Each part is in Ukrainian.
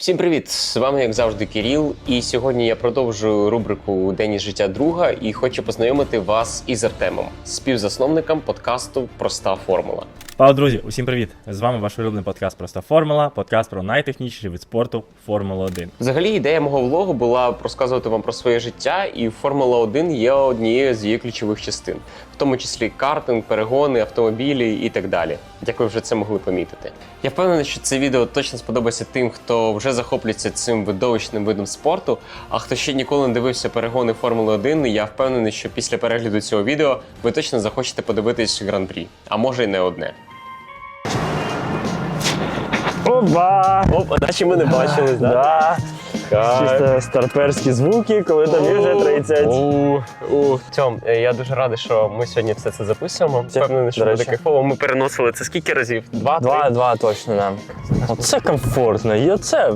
Всім привіт! З вами, як завжди, Кіріл. І сьогодні я продовжую рубрику День із життя друга і хочу познайомити вас із Артемом, співзасновником подкасту Проста формула. Пау, друзі, усім привіт! З вами ваш улюблений подкаст Проста Формула, подкаст про найтехнічніший вид спорту Формула 1. Взагалі, ідея мого влогу була розказувати вам про своє життя, і Формула 1 є однією з її ключових частин, тому числі картинг, перегони, автомобілі і так далі. Як ви вже це могли помітити. Я впевнений, що це відео точно сподобається тим, хто вже захоплюється цим видовищним видом спорту. А хто ще ніколи не дивився перегони Формули 1, я впевнений, що після перегляду цього відео ви точно захочете подивитись гран-прі, а може й не одне. Оба! Оп, а наче ми не бачились, Да. Чисто старперські звуки, коли тобі вже 30. У, у. Тьом, е, я дуже радий, що ми сьогодні все це записуємо. Впевнений, що буде кайфово. Ми переносили це скільки разів? Два, Два, два точно, да. Оце комфортно. І оце.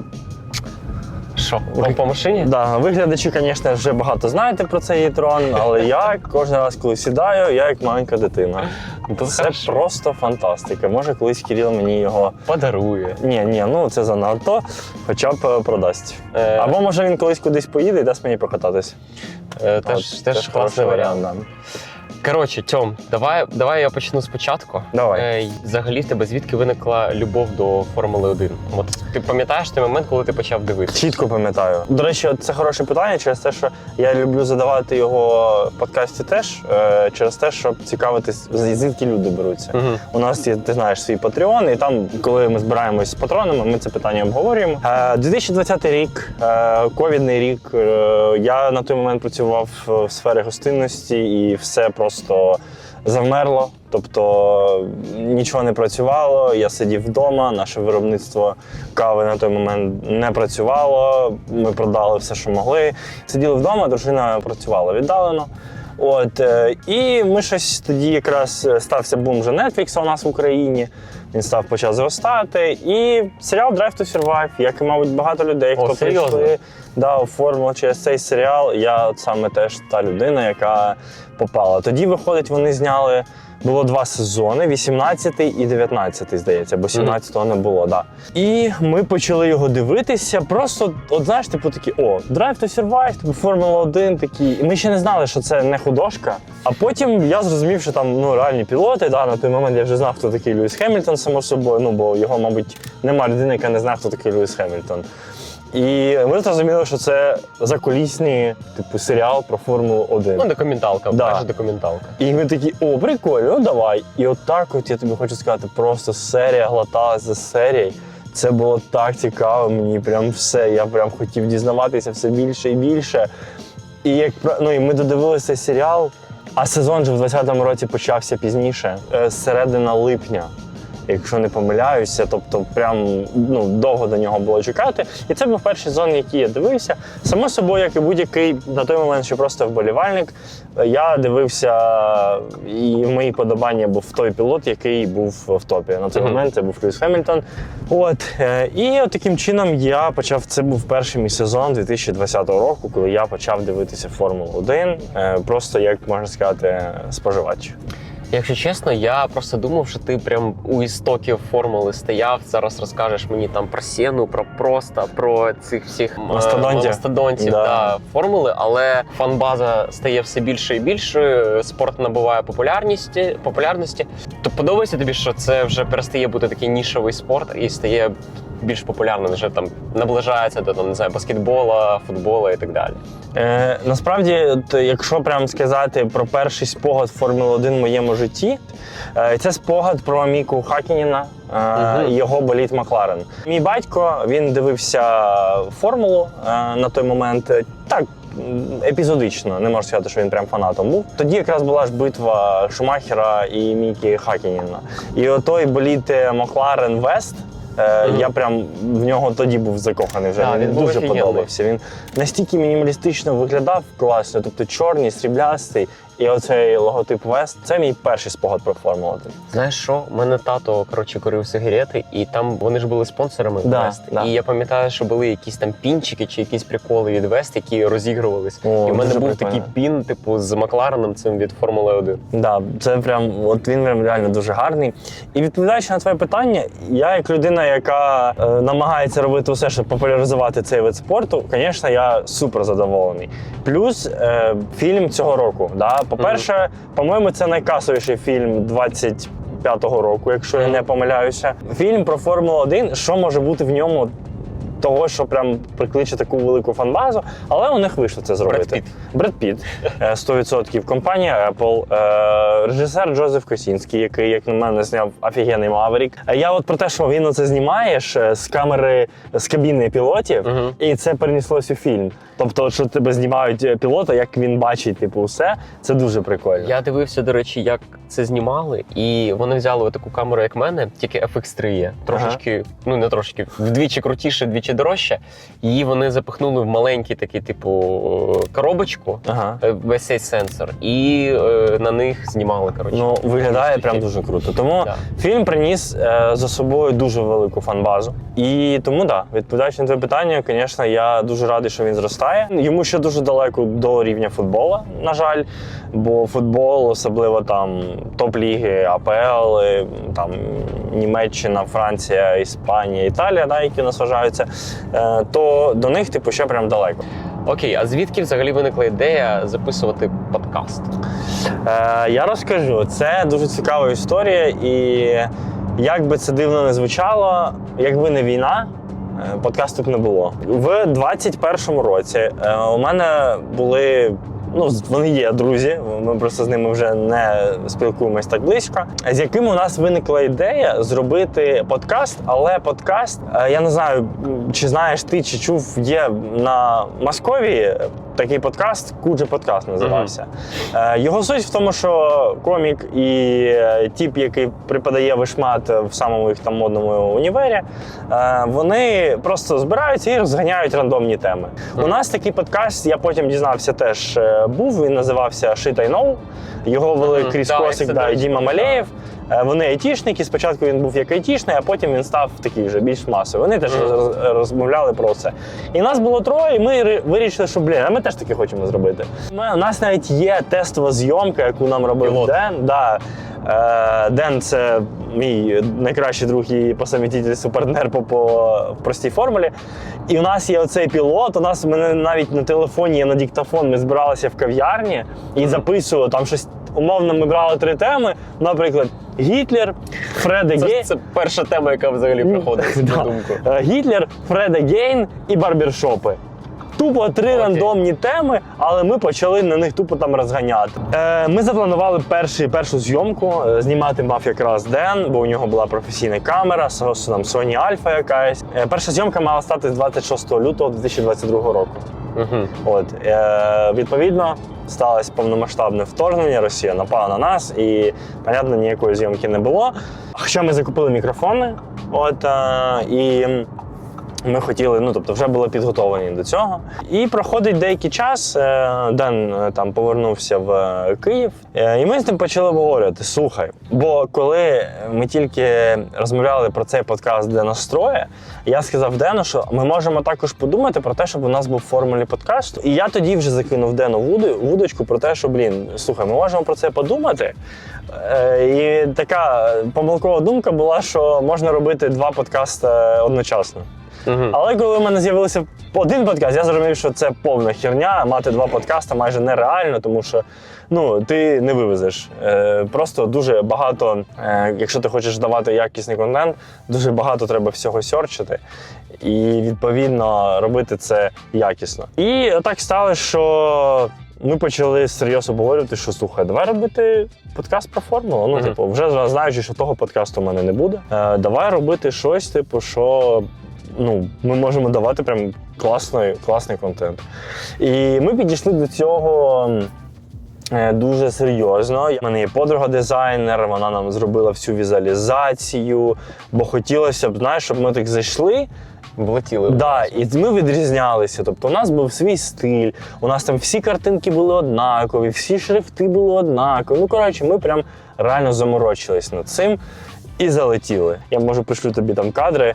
Що? Вам по машині? Да, ви глядачі, звісно, вже багато знаєте про цей трон, але я кожен раз, коли сідаю, я як маленька дитина. То Це просто фантастика. Може, колись Кирил мені його. Подарує. Ні, ні, ну це занадто, хоча б е, продасть. Е, Або може він колись кудись поїде і дасть мені покататись. е, теж, От, теж, хороший варіант. да. Коротше, Тьом, давай, давай я почну спочатку. Давай. Е, взагалі, в тебе звідки виникла любов до Формули 1? От ти пам'ятаєш той момент, коли ти почав дивитися? Чітко пам'ятаю. До речі, це хороше питання через те, що я люблю задавати його в подкасті теж, е, через те, щоб цікавитись, звідки люди беруться. Угу. У нас є, ти знаєш, свій патреон, і там, коли ми збираємось з патронами, ми це питання обговорюємо. Е, 2020 рік, е, ковідний рік. е, Я на той момент працював в сфері гостинності і все просто завмерло. Тобто нічого не працювало, я сидів вдома, наше виробництво кави на той момент не працювало. Ми продали все, що могли. Сиділи вдома, дружина працювала віддалено. От е, і ми щось тоді якраз е, стався бум вже Netflix у нас в Україні. Він став почав зростати. І серіал Drive to Survive, як і, мабуть, багато людей, О, хто серйозно? прийшли да, оформили через цей серіал. Я от саме теж та людина, яка попала. Тоді, виходить, вони зняли. Було два сезони: 18 і 19, здається, бо 17-го не було. Да. І ми почали його дивитися. Просто, от знаєш, типу такі, о, Drive to Survive, типу Формула 1 такі. І ми ще не знали, що це не художка. А потім я зрозумів, що там ну реальні пілоти. Да, на той момент я вже знав, хто такий Льюіс Хемільтон, само собою. Ну бо його, мабуть, нема людини, яка не знає, хто такий Льюіс Хемільтон. І ми зрозуміли, що це закулісний типу серіал про Формулу 1. Ну, документалка, Да. майже документалка. І ми такі, о, прикольно, ну давай. І от так от я тобі хочу сказати, просто серія глотала за серією. Це було так цікаво, мені прям все. Я прям хотів дізнаватися все більше і більше. І як пра- ну, і ми додивилися серіал, а сезон же в 20-му році почався пізніше, е, з середина липня. Якщо не помиляюся, тобто прям ну довго до нього було чекати. І це був перший сезон, який я дивився. Само собою, як і будь-який на той момент, ще просто вболівальник. Я дивився, і в мої подобання був той пілот, який був в топі. На той момент це був Льюіс Хемільтон. От е, і от таким чином я почав. Це був перший мій сезон 2020 року, коли я почав дивитися Формулу 1, е, просто як можна сказати, споживач. Якщо чесно, я просто думав, що ти прям у істоків формули стояв. Зараз розкажеш мені там про Сєну, про просто, про цих всіх е, Мастодонтів. мастодонтів Да. да, формули, але фанбаза стає все більше і більшою. Спорт набуває популярності. популярності. То подобається тобі, що це вже перестає бути такий нішовий спорт і стає більш популярним. Вже там наближається до там, не знаю, баскетбола, футбола і так далі. Е, насправді, от, якщо прям сказати про перший спогад Формули 1 в моєму житті, е, це спогад про Міку Хакініна, е, Мгм. і його боліт Макларен. Мій батько він дивився формулу е, на той момент. е, Так. Епізодично, не можу сказати, що він прям фанатом був. Тоді якраз була ж битва Шумахера і Мікі Хакініна. І отой боліт е, Макларен Вест. Е. Я прям в нього тоді був закоханий вже. Да, він він був дуже офігенний. подобався. Він настільки мінімалістично виглядав класно, тобто чорний, сріблястий. І оцей логотип Вест це мій перший спогад про Формулу 1. Знаєш що? У мене тато коротше курив сигарети, і там вони ж були спонсорами Да, Вест. да. І я пам'ятаю, що були якісь там пінчики чи якісь приколи від Вест, які розігрувались. О, і в мене був прикольно. такий пін, типу, з Маклареном цим від Формули 1. Да, це прям от він прям реально дуже гарний. І відповідаючи на твоє питання, я як людина, яка е, намагається робити все, щоб популяризувати цей вид спорту, звісно, я супер задоволений. Плюс е, фільм цього року. Да? По-перше, по-моєму, це найкасовіший фільм 25-го року, якщо я не помиляюся. Фільм про Формулу 1, що може бути в ньому того, що прям прикличе таку велику фанбазу, але у них вийшло це зробити. Бред Піт. Бред Піт, е, 100%. Компанія Apple, е, режисер Джозеф Косінський, який, як на мене, зняв офігенний Маверік. Е, Я от про те, що він оце знімаєш е, з камери з кабіни пілотів, Мгм. і це перенеслось у фільм. Тобто, що тебе знімають е, пілота, як він бачить, типу, все, це дуже прикольно. Я дивився, до речі, як це знімали, і вони взяли таку камеру, як мене, тільки FX3 є. Трошечки, ну не трошечки, вдвічі крутіше, вдвічі дорожче. Її вони запихнули в маленький такий, типу, коробочку. Ага. е, Весь цей сенсор, і е, на них знімали коротше. Ну, виглядає прям дуже круто. Тому Да. фільм приніс е, за собою дуже велику фанбазу. І тому, да, відповідаючи на твоє питання, звісно, я дуже радий, що він зростає. Йому ще дуже далеко до рівня футбола, на жаль. Бо футбол, особливо там топ-ліги, АПЛ, е, там Німеччина, Франція, Іспанія, Італія, да, які нас вважаються, е, то до них, типу, ще прям далеко. Окей, а звідки взагалі виникла ідея записувати подкаст? Е, я розкажу. Це дуже цікава історія, і як би це дивно не звучало, якби не війна. е, Подкасту б не було. В 21-му році е, у мене були. Ну, вони є друзі, ми просто з ними вже не спілкуємось так близько. З яким у нас виникла ідея зробити подкаст, але подкаст, е, я не знаю, чи знаєш ти, чи чув, є на Московії такий подкаст, Куджи подкаст називався. Е, Його суть в тому, що комік і е, тіп, який припадає вишмат в самому їх там модному універі, е, вони просто збираються і розганяють рандомні теми. У нас такий подкаст, я потім дізнався, теж е, був. Він називався Shit I Know. Його вели. Кріс Косик да, і Діма. Малеєв. Е, Вони айтішники. Спочатку він був як айтішний, а потім він став такий вже більш масовий. Вони теж роз- розмовляли про це. І нас було троє, і ми вирішили, що блін, а ми теж таке хочемо зробити. Ми, у нас навіть є тестова зйомка, яку нам робив Пілот. Ден. Да. Е, Ден це мій найкращий друг і по совмістительству партнер по, по простій формулі. І у нас є оцей пілот. У нас мене навіть на телефоні є на диктофон. Ми збиралися в кав'ярні і записували там щось. Умовно, ми брали три теми. Наприклад, Гітлер, Фреде Це, Гей. це перша тема, яка взагалі приходить на думку. Е, Гітлер, Фреде Гейн і барбершопи. Тупо три Окей. рандомні теми, але ми почали на них тупо там розганяти. Е, ми запланували перший, першу зйомку. Е, Знімати мав якраз Ден, бо у нього була професійна камера, там Sony Alpha якась. Е, перша зйомка мала стати з 26 лютого 2022 року. Угу. От е, відповідно сталося повномасштабне вторгнення. Росія напала на нас, і понятно, ніякої зйомки не було. Хоча ми закупили мікрофони, от е, і. Ми хотіли, ну тобто, вже були підготовлені до цього. І проходить деякий час. е, Ден е, там повернувся в е, Київ, і ми з ним почали обговорювати. Слухай, бо коли ми тільки розмовляли про цей подкаст для настроя, я сказав Дену, що ми можемо також подумати про те, щоб у нас був в формулі подкасту. І я тоді вже закинув Дену вудочку про те, що блін, слухай, ми можемо про це подумати. Е, І така помилкова думка була, що можна робити два подкасти одночасно. Угу. Але коли в мене з'явився один подкаст, я зрозумів, що це повна херня. Мати два подкасти майже нереально, тому що ну, ти не вивезеш. Е, просто дуже багато, е, якщо ти хочеш давати якісний контент, дуже багато треба всього сьорчити. І відповідно робити це якісно. І так сталося, що. Ми почали серйозно обговорювати, що слухай, давай робити подкаст про формулу. Ну, Мгм. типу, вже знаючи, що того подкасту в мене не буде. Е, давай робити щось, типу, що ну, ми можемо давати прям класний, класний контент. І ми підійшли до цього. е, Дуже серйозно. У мене є подруга дизайнер, вона нам зробила всю візуалізацію, бо хотілося б, знаєш, щоб ми так зайшли Влетіли. Да, і ми відрізнялися. Тобто, у нас був свій стиль, у нас там всі картинки були однакові, всі шрифти були однакові. Ну, коротше, ми прям реально заморочились над цим і залетіли. Я можу пришлю тобі там кадри.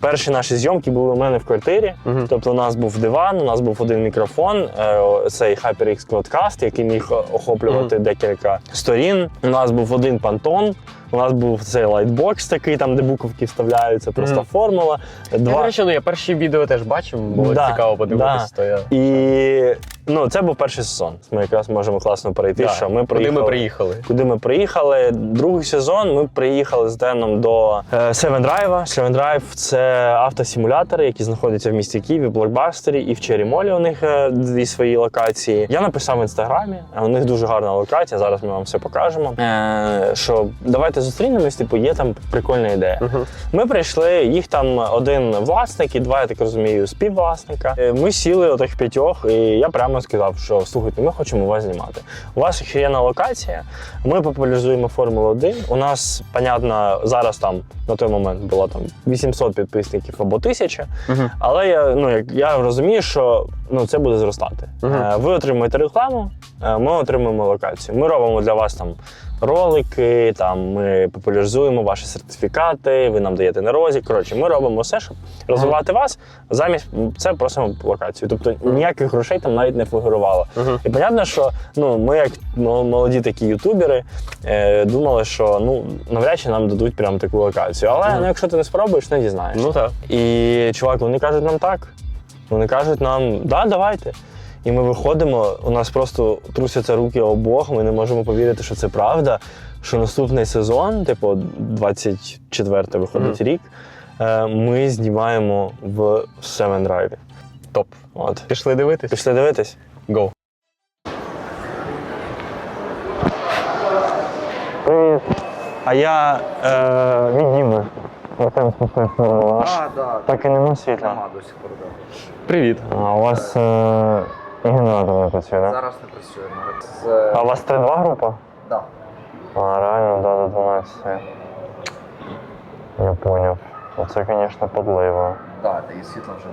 Перші наші зйомки були у мене в квартирі. Мгм. Тобто, у нас був диван, у нас був один мікрофон, е, цей HyperX Quadcast, який міг охоплювати декілька сторін. У нас був один пантон. У нас був цей лайтбокс такий, там, де буковки вставляються, просто Мгм. формула. Я, Два... до речі, ну я перші відео теж бачив, було Да, цікаво подивитися. да. Я... І ну, це був перший сезон. Ми якраз можемо класно перейти. Да. Що ми Куди ми приїхали? Куди ми приїхали? Другий сезон ми приїхали з Деном до е, Seven Drive. Seven Drive – це автосимулятори, які знаходяться в місті Києві, в блокбастері і в Черімолі. У них е, дві свої локації. Я написав в інстаграмі. У них дуже гарна локація. Зараз ми вам все покажемо. Е, що давайте зустрінемось. Типу, є там прикольна ідея. Угу. Ми прийшли, їх там один власник і два, я так розумію, співвласника. Е, Ми сіли отих п'ятьох, і я прямо сказав, що слухайте, ми хочемо вас знімати. У вас охеренна локація. Ми популяризуємо Формулу 1. У нас, понятно, зараз там на той момент було там 800 підписників або 1000. Угу. Але я, ну, як я розумію, що ну, це буде зростати. Мгм. Е, Ви отримуєте рекламу, е, ми отримуємо локацію. Ми робимо для вас там ролики, там, ми популяризуємо ваші сертифікати, ви нам даєте нарозі. Коротше, ми робимо все, щоб розвивати вас. Замість це просимо локацію. Тобто ніяких грошей там навіть не фігурувало. І понятно, що ну, ми, як молоді такі ютубери, е, думали, що ну, навряд чи нам дадуть прям таку локацію. Але ну, якщо ти не спробуєш, не дізнаєшся. Ну так. І чувак, вони кажуть нам так. Вони кажуть нам, да, давайте. І ми виходимо, у нас просто трусяться руки обох, ми не можемо повірити, що це правда. Що наступний сезон, типу 24 виходить рік, е, ми знімаємо в Seven Drive. Топ. От. Пішли дивитись? Пішли дивитись? Go. А я е, від Діми. Артем спустив формула. А, да. Так і нема світла. Привіт. А у вас е, генератор не працює, так? Зараз не працює. З... А у вас 3-2 група? Да. А, реально, да, до 12. Я поняв. Оце, звісно, подлива. Да, та і світла вже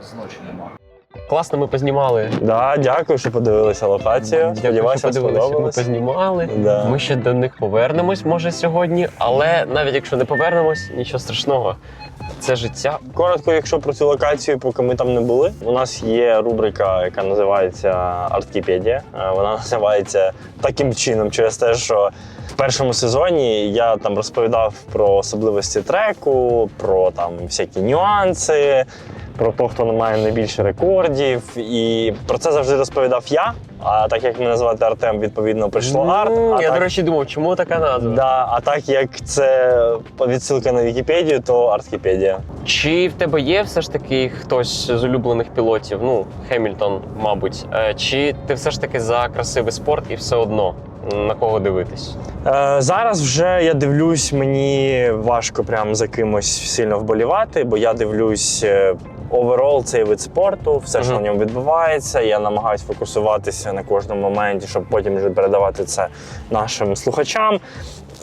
з ночі нема. Класно, ми познімали. Да, дякую, що подивилися локацію. Сподіваюся, подивилися, Ми познімали. Да. Ми ще до них повернемось, може, сьогодні, але навіть якщо не повернемось, нічого страшного. Це життя. Коротко, якщо про цю локацію, поки ми там не були, у нас є рубрика, яка називається Арткіпедія. Е, Вона називається таким чином, через те, що в першому сезоні я там розповідав про особливості треку, про там всякі нюанси, про того, хто має найбільше рекордів. І про це завжди розповідав я. А так як мене звати Артем, відповідно прийшло арт. Ну, А Я, так... до речі, думав, чому така назва? Да, а так як це відсилка на Вікіпедію, то Арткіпедія. Чи в тебе є все ж таки хтось з улюблених пілотів? Ну, Хемільтон, мабуть. Е, Чи ти все ж таки за красивий спорт і все одно на кого дивитись? Е, зараз вже я дивлюсь, мені важко прям за кимось сильно вболівати, бо я дивлюсь е, оверол цей вид спорту, все, що Мгм. в ньому відбувається. Я намагаюся фокусуватися на кожному моменті, щоб потім вже передавати це нашим слухачам.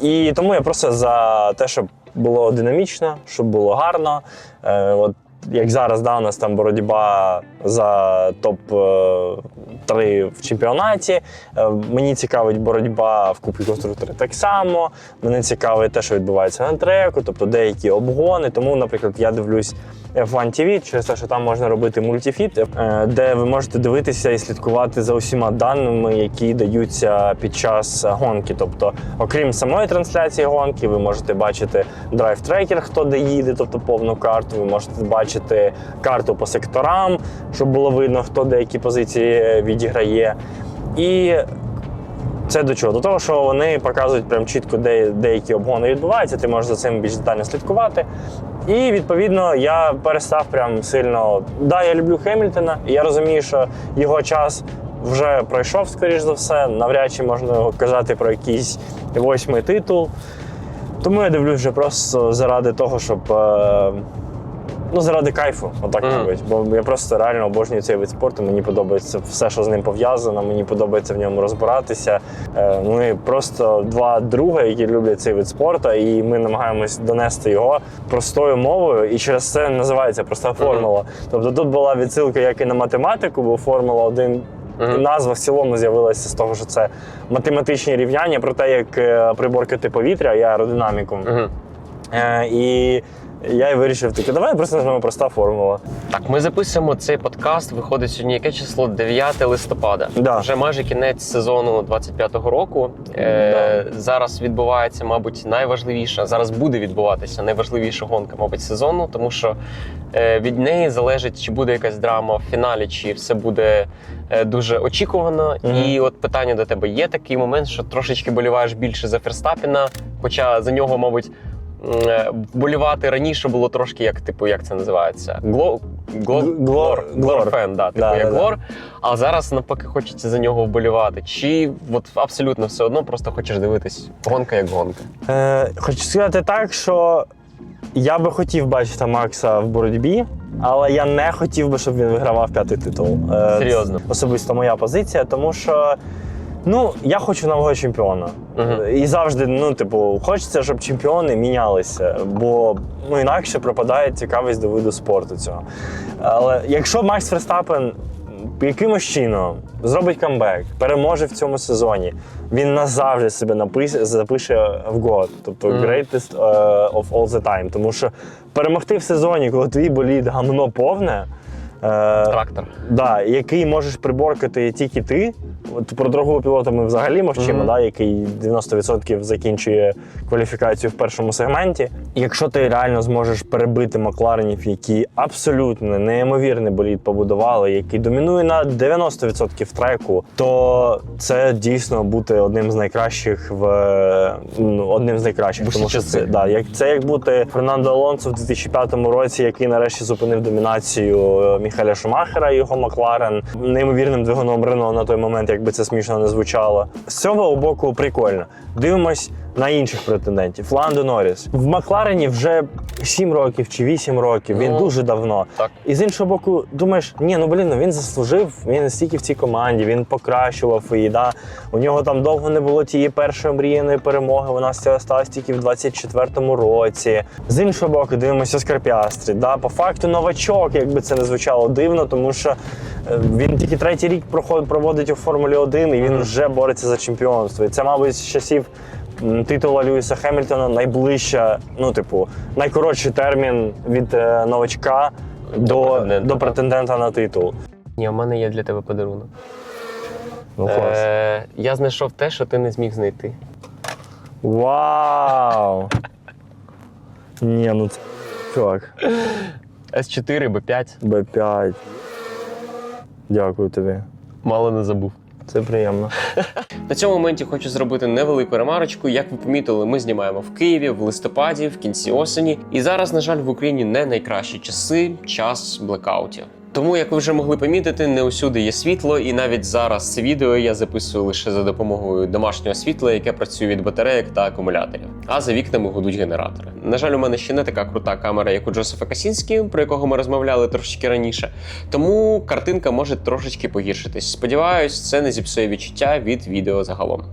І тому я просто за те, щоб було динамічно, щоб було гарно. Е, от як зараз да, у нас там боротьба за топ-3 в чемпіонаті. Е, Мені цікавить боротьба в Кубку конструкторів так само. Мене цікавить те, що відбувається на треку, тобто деякі обгони. Тому, наприклад, я дивлюсь F1 TV через те, що там можна робити мультифіт, е, де ви можете дивитися і слідкувати за усіма даними, які даються під час гонки. Тобто, окрім самої трансляції гонки, ви можете бачити драйв-трекер, хто де їде, тобто повну карту. Ви можете бачити карту по секторам, щоб було видно, хто деякі позиції е, відіграє. І це до чого? До того, що вони показують прям чітко, де деякі обгони відбуваються, ти можеш за цим більш детально слідкувати. І відповідно я перестав прям сильно. Да, я люблю Хемільтона, і я розумію, що його час вже пройшов, скоріш за все. Навряд чи можна казати про якийсь восьмий титул. Тому я дивлюсь вже просто заради того, щоб е, ну, заради кайфу, отак Мгм. мабуть. Бо я просто реально обожнюю цей вид спорту. Мені подобається все, що з ним пов'язано. Мені подобається в ньому розбиратися. Е, Ми просто два друга, які люблять цей вид спорту, і ми намагаємось донести його простою мовою, і через це називається проста формула. Тобто тут була відсилка як і на математику, бо формула 1 Мгм. Назва в цілому з'явилася з того, що це математичні рівняння про те, як е, приборкати повітря, я аеродинаміком. Мгм. Е, і я й вирішив таки, давай просто назвемо проста формула. Так, ми записуємо цей подкаст. Виходить сьогодні яке число? 9 листопада. Да. Вже майже кінець сезону 25-го року. Е, Зараз відбувається, мабуть, найважливіша. Зараз буде відбуватися найважливіша гонка, мабуть, сезону, тому що е, від неї залежить, чи буде якась драма в фіналі, чи все буде е, дуже очікувано. Мгм. І от питання до тебе: є такий момент, що трошечки боліваєш більше за Ферстапіна, хоча за нього, мабуть. Е, Вболівати раніше було трошки як, типу, як це називається? Гло... Гло... Глор. глор. Глор фен, да, типу, Да, як да, да. глор. А зараз навпаки хочеться за нього вболівати. Чи от абсолютно все одно просто хочеш дивитись гонка як гонка? Е, хочу сказати так, що я би хотів бачити Макса в боротьбі, але я не хотів би, щоб він вигравав п'ятий титул. Е, Серйозно? Особисто моя позиція, тому що. Ну, я хочу нового чемпіона. Мгм. І завжди, ну, типу, хочеться, щоб чемпіони мінялися, бо ну, інакше пропадає цікавість до виду спорту цього. Але якщо Макс Ферстапен якимось чином зробить камбек, переможе в цьому сезоні, він назавжди себе напише, запише в год, тобто Мгм. greatest е, of all the time. Тому що перемогти в сезоні, коли твій болід гамно повне. е, Трактор. Да, який можеш приборкати тільки ти. От про другого пілота ми взагалі мовчимо, Мгм. да, який 90% закінчує кваліфікацію в першому сегменті. І Якщо ти реально зможеш перебити Макларенів, які абсолютно неймовірний болід побудували, який домінує на 90% треку, то це дійсно бути одним з найкращих в ну, одним з найкращих. В Тому що це да, як це як бути Фернандо Алонсо в 2005 році, який нарешті зупинив домінацію е, Міхаля Шумахера і його Макларен неймовірним двигуном Рено на той момент, якби це смішно не звучало. З цього боку прикольно. Дивимось на інших претендентів. Ландо Норріс. В Макларені вже 7 років чи 8 років. Він Ну, дуже давно. так. І з іншого боку, думаєш, ні, ну блін, ну він заслужив, він стільки в цій команді, він покращував її. Да? У нього там довго не було тієї першої мріяної перемоги. Вона сталася тільки в 24-му році. З іншого боку, дивимося Скарпіастрі. Да? По факту новачок, якби це не звучало дивно, тому що е, він тільки третій рік проход- проводить у Формулі 1 і він вже бореться за чемпіонство. І це, мабуть, з часів. Титула Льюіса Хемільтона найближча, ну, типу, найкоротший термін від е, новачка до, претендента, до претендента на титул. Ні, у мене є для тебе подарунок. Ну, клас. Е, я знайшов те, що ти не зміг знайти. Вау! Ні, ну це чувак. С4, Б5. Б5. Дякую тобі. Мало не забув. Це приємно. На цьому моменті хочу зробити невелику ремарочку. Як ви помітили, ми знімаємо в Києві в листопаді, в кінці осені. І зараз, на жаль, в Україні не найкращі часи, час блекаутів. Тому, як ви вже могли помітити, не усюди є світло, і навіть зараз це відео я записую лише за допомогою домашнього світла, яке працює від батарейок та акумуляторів. А за вікнами гудуть генератори. На жаль, у мене ще не така крута камера, як у Джосефа Касінські, про якого ми розмовляли трошечки раніше. Тому картинка може трошечки погіршитись. Сподіваюсь, це не зіпсує відчуття від відео загалом.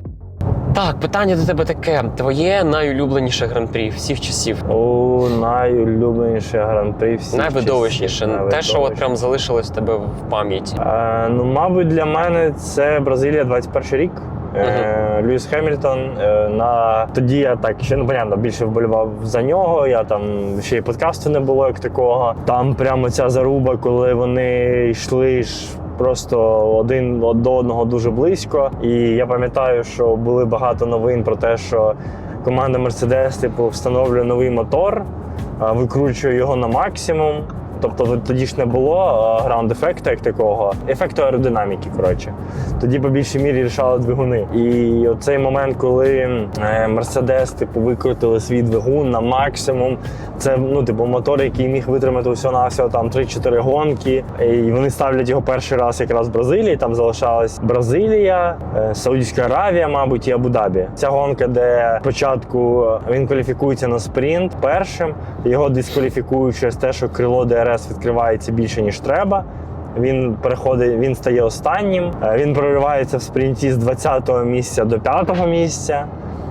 Так, питання до тебе таке: твоє найулюбленіше гран-прі всіх часів. О, найулюбленіше гран-при всіх Найвидовищніше, часів. те, що от прям залишилось в тебе в пам'яті. Е, ну, мабуть, для мене це Бразилія 21 рік. Е, Льюіс Хемільтон. Е, на тоді я так ще ну понятно, більше вболівав за нього. Я там ще й подкасту не було як такого. Там прямо ця заруба, коли вони йшли ж. Просто один до одного дуже близько. І я пам'ятаю, що були багато новин про те, що команда Mercedes типу, встановлює новий мотор, викручує його на максимум. Тобто тоді ж не було граунд ефекту як такого, ефекту аеродинаміки. Коротше, тоді по більшій мірі рішали двигуни. І оцей момент, коли Мерседес типу викрутили свій двигун на максимум, це ну типу мотор, який міг витримати всього на всього там 3-4 гонки. І вони ставлять його перший раз якраз в Бразилії. Там залишалась Бразилія, е, Саудівська Аравія, мабуть, і Абу-Дабі. Ця гонка, де спочатку він кваліфікується на спринт першим, його дискваліфікують через те, що крило ДРС відкривається більше ніж треба. Він переходить, він стає останнім. Е, Він проривається в спринті з 20-го місця до 5-го місця.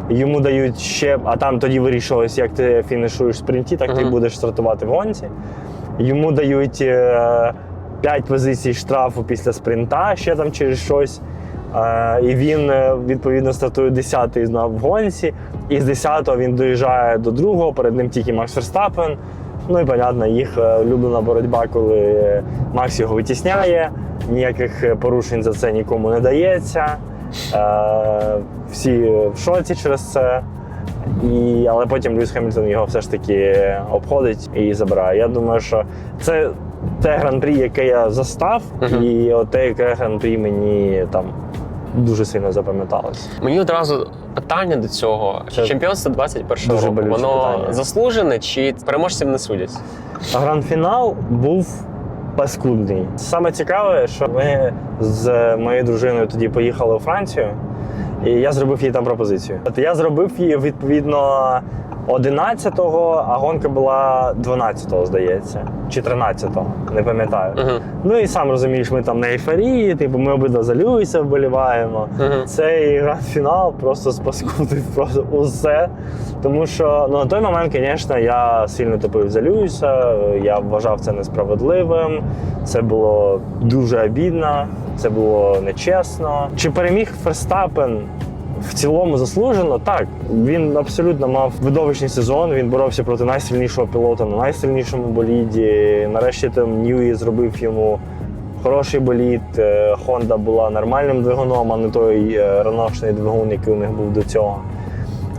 Йому дають ще, а там тоді вирішилось, як ти фінішуєш в спринті, так ти будеш стартувати в гонці. Йому дають 5 позицій штрафу після спринта, ще там через щось. Е, І він е, відповідно стартує 10-й в гонці. І з 10-го він доїжджає до другого, перед ним тільки Макс Верстапен. Ну і понятно, їх е, улюблена боротьба, коли Макс його витісняє, ніяких е, порушень за це нікому не дається. Е, Всі в шоці через це. І, але потім Льюіс Хемільтон його все ж таки обходить і забирає. Я думаю, що це те гран-прі, яке я застав, Мгм. і те, яке гран-прі мені там дуже сильно запам'яталось. Мені одразу питання до цього. Це Чемпіонство 21-го року, воно питання. заслужене чи переможців не судять? Гранд-фінал був паскудний. Саме цікаве, що ми з моєю дружиною тоді поїхали у Францію, і я зробив їй там пропозицію. От я зробив її відповідно 11-го, а гонка була 12-го, здається, чи 13-го, не пам'ятаю. Угу. Ну і сам розумієш, ми там на ейфорії, типу, ми обидва за Льюіса вболіваємо. Угу. Цей гранд-фінал просто спаскудив просто усе. Тому що ну, на той момент, звісно, я сильно топив за Льюіса, я вважав це несправедливим, це було дуже обідно, це було нечесно. Чи переміг Ферстапен? В цілому заслужено так. Він абсолютно мав видовищний сезон. Він боровся проти найсильнішого пілота на найсильнішому боліді. Нарешті там Ньюї зробив йому хороший болід. Е, Honda була нормальним двигуном, а не той е, раношний двигун, який у них був до цього.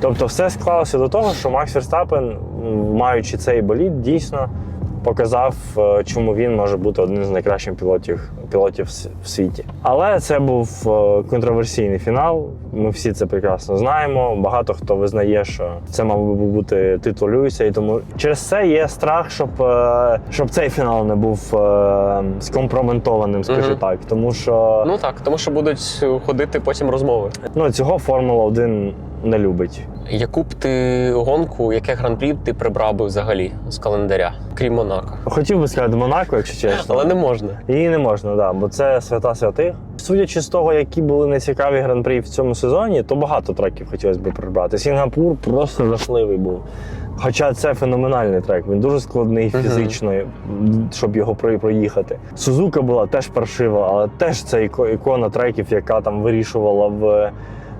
Тобто, все склалося до того, що Макс Верстапен, маючи цей болід, дійсно показав, е, чому він може бути одним з найкращих пілотів, пілотів в світі. Але це був е, контроверсійний фінал. Ми всі це прекрасно знаємо. Багато хто визнає, що це мав би бути титул Льюіса, і тому через це є страх, щоб, е, щоб цей фінал не був скомпроментованим, скажу Мгм. так. Тому що Ну так, тому що будуть ходити потім розмови. ну, цього Формула 1 не любить. Яку б ти гонку, яке гран-прі б ти прибрав би взагалі з календаря, крім Монако? Хотів би сказати Монако, якщо чесно. Але не можна. Її не можна, да, бо це свята святих. Судячи з того, які були нецікаві гран-прі в цьому сезоні, то багато треків хотілося б прибрати. Сінгапур просто жахливий був. Хоча це феноменальний трек, він дуже складний фізично, щоб його проїхати. Сузука була теж паршива, але теж це ікона треків, яка там вирішувала в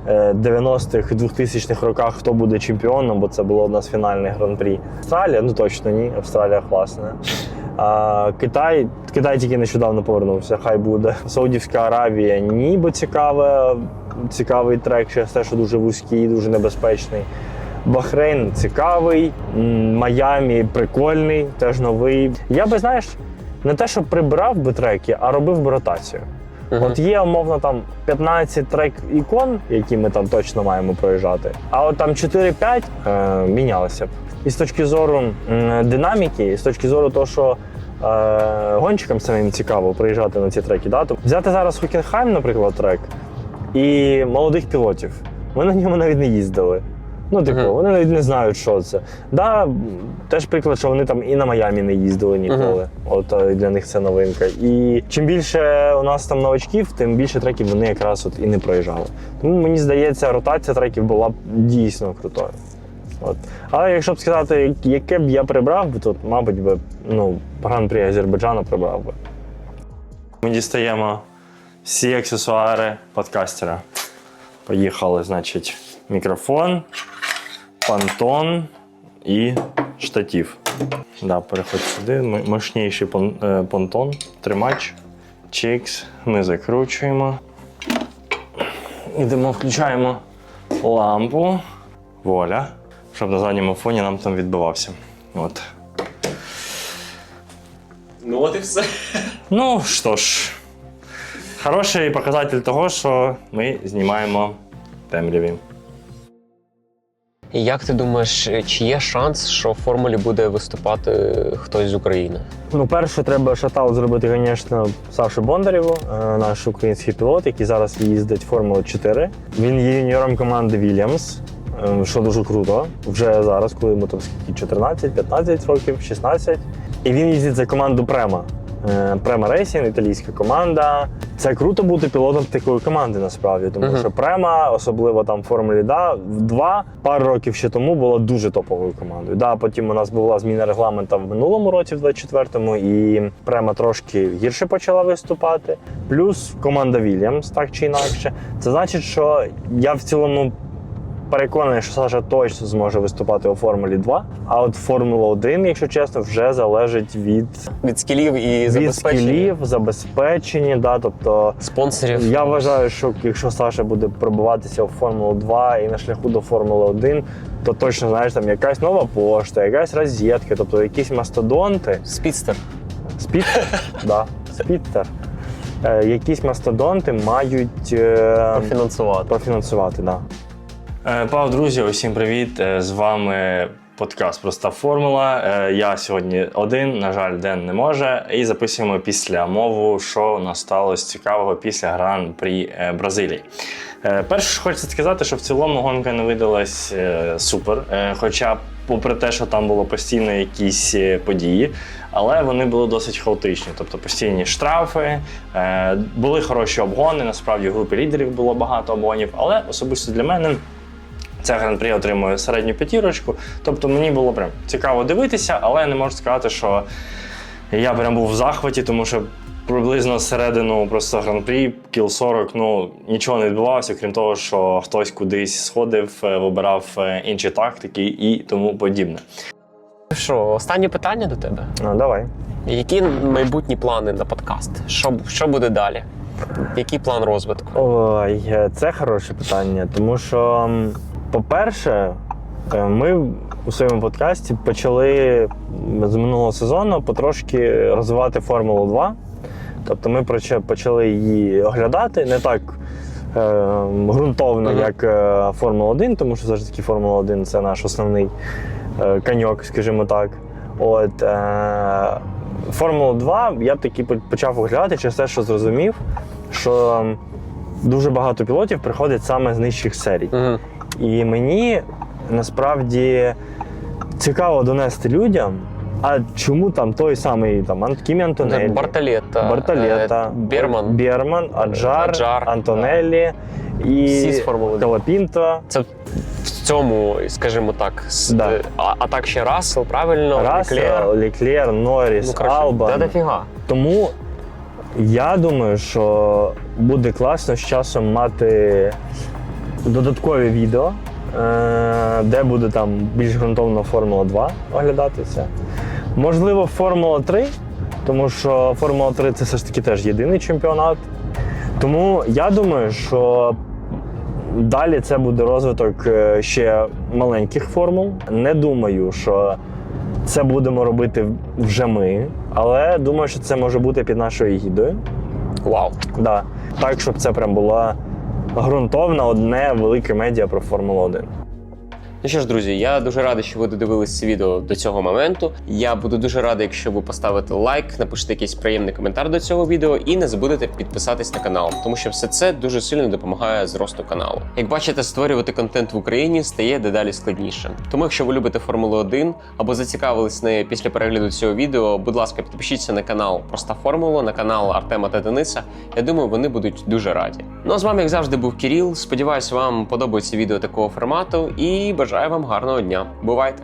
90-х, 2000-х роках, хто буде чемпіоном, бо це було одна з фінальних гран-прі. Австралія, ну точно ні, Австралія класна. А, Китай, Китай тільки нещодавно повернувся, хай буде. Саудівська Аравія ніби цікаве, цікавий трек, через те, що дуже вузький, дуже небезпечний. Бахрейн цікавий, Майамі прикольний, теж новий. Я би, знаєш, не те, що прибирав би треки, а робив би ротацію. Мгм. От є, умовно, там 15 трек ікон, які ми там точно маємо проїжджати, а от там 4-5 е, мінялися б. І з точки зору м, динаміки, і з точки зору того, що е, гонщикам самим цікаво приїжджати на ці треки. Да? Тобто взяти зараз Хокенхайм, наприклад, трек, і молодих пілотів. Ми на ньому навіть не їздили. Ну, типу, Мгм. вони навіть не знають, що це. Да, теж приклад, що вони там і на Майамі не їздили ніколи. От е, для них це новинка. І чим більше у нас там новачків, тим більше треків вони якраз от і не проїжджали. Тому мені здається, ротація треків була б дійсно крутою. От. Але якщо б сказати, яке б я прибрав, би, то, мабуть, би, ну, гран-прі Азербайджану прибрав би. Ми дістаємо всі аксесуари подкастера. Поїхали, значить, мікрофон, пантон і штатив. Да, переходь сюди. Мощніший пон- е, понтон, тримач, чикс. Ми закручуємо. Ідемо, включаємо лампу. Воля. Щоб на задньому фоні нам там відбивався. От. Ну от і все. Ну що ж, хороший показатель того, що ми знімаємо в темряві. Як ти думаєш, чи є шанс, що в формулі буде виступати хтось з України? Ну, перше, треба шатаут зробити, звісно, Сашу Бондарєву, е, наш український пілот, який зараз їздить Формулу 4. Він є юніором команди Williams, е, що дуже круто. Вже зараз, коли йому там скільки 14, 15 років, 16. І він їздить за команду Према. Према Рейсінг, італійська команда. Це круто бути пілотом такої команди насправді, тому Мгм. що Према, особливо там в Формулі 2, пару років ще тому була дуже топовою командою. Да, потім у нас була зміна регламенту в минулому році, в 24-му, і Према трошки гірше почала виступати. Плюс команда Вільямс, так чи інакше. Це значить, що я в цілому переконаний, що Саша точно зможе виступати у Формулі 2. А от Формула 1, якщо чесно, вже залежить від, Від скілів і від забезпечення скілів, забезпечення. Да, тобто спонсорів. я вважаю, що якщо Саша буде пробиватися у Формулу 2 і на шляху до Формули 1, то точно знаєш, там якась нова пошта, якась розетка, тобто якісь мастодонти. Спідстер. Спідтер? да, спідтер. Е, якісь мастодонти мають е, Профінансувати. профінансувати. Да. Е, Пав, друзі, усім привіт! Е, З вами подкаст Проста формула. Е, Я сьогодні один, на жаль, Ден не може. І записуємо після мову, що у цікавого після гран-прі е, Бразилії. Перше, хочеться сказати, що в цілому гонка не видалась супер. Хоча, попри те, що там було постійно якісь події, але вони були досить хаотичні. Тобто постійні штрафи, були хороші обгони. Насправді в групі лідерів було багато обгонів, але особисто для мене. Це гран-прі отримує середню п'ятірочку. Тобто мені було прям цікаво дивитися, але я не можу сказати, що я прям був в захваті, тому що приблизно середину просто гран-прі, кіл 40, ну нічого не відбувалося, крім того, що хтось кудись сходив, е, вибирав е, інші тактики і тому подібне. Що, останнє питання до тебе? Ну, давай. Які майбутні плани на подкаст? Що, що буде далі? Який план розвитку? Ой, е, це хороше питання, тому що, по-перше, е, ми у своєму подкасті почали з минулого сезону потрошки розвивати Формулу 2. Тобто ми почали її оглядати не так е, ґрунтовно, Мгм. як е, Формула 1, тому що завжди таки Формула 1 це наш основний е, коньок, скажімо так. От, е, Формулу 2 я таки почав оглядати через те, що зрозумів, що дуже багато пілотів приходять саме з нижчих серій. Угу. І мені насправді цікаво донести людям, а чому там той самий там Кімі Антонеллі, Бартолетта, Бартолета, е, Берман. Берман, Аджар, Аджар, Антонеллі і Формули 1. Колопінто. Це в цьому, скажімо так, Да. е, а, а так ще Рассел, правильно? Рассел, Леклер. Леклер, Норріс, Ну, Албан. Та дофіга. Тому я думаю, що буде класно з часом мати додаткові відео, е, де буде там більш ґрунтовно Формула 2 оглядатися. Можливо, Формула 3, тому що Формула 3 це все ж таки теж єдиний чемпіонат. Тому я думаю, що далі це буде розвиток е, ще маленьких формул. Не думаю, що це будемо робити вже ми, але думаю, що це може бути під нашою гідою. Вау. Да. Так, щоб це прям була ґрунтовна одне велике медіа про Формулу 1. Ну що ж, друзі, я дуже радий, що ви додивились це відео до цього моменту. Я буду дуже радий, якщо ви поставите лайк, напишете якийсь приємний коментар до цього відео і не забудете підписатись на канал, тому що все це дуже сильно допомагає зросту каналу. Як бачите, створювати контент в Україні стає дедалі складніше. Тому, якщо ви любите Формулу 1 або зацікавились нею після перегляду цього відео, будь ласка, підпишіться на канал Проста Формула, на канал Артема та Дениса. Я думаю, вони будуть дуже раді. Ну а з вами, як завжди, був Кіріл. Сподіваюсь, вам подобається відео такого формату і бажаю вам гарного дня. Бувайте!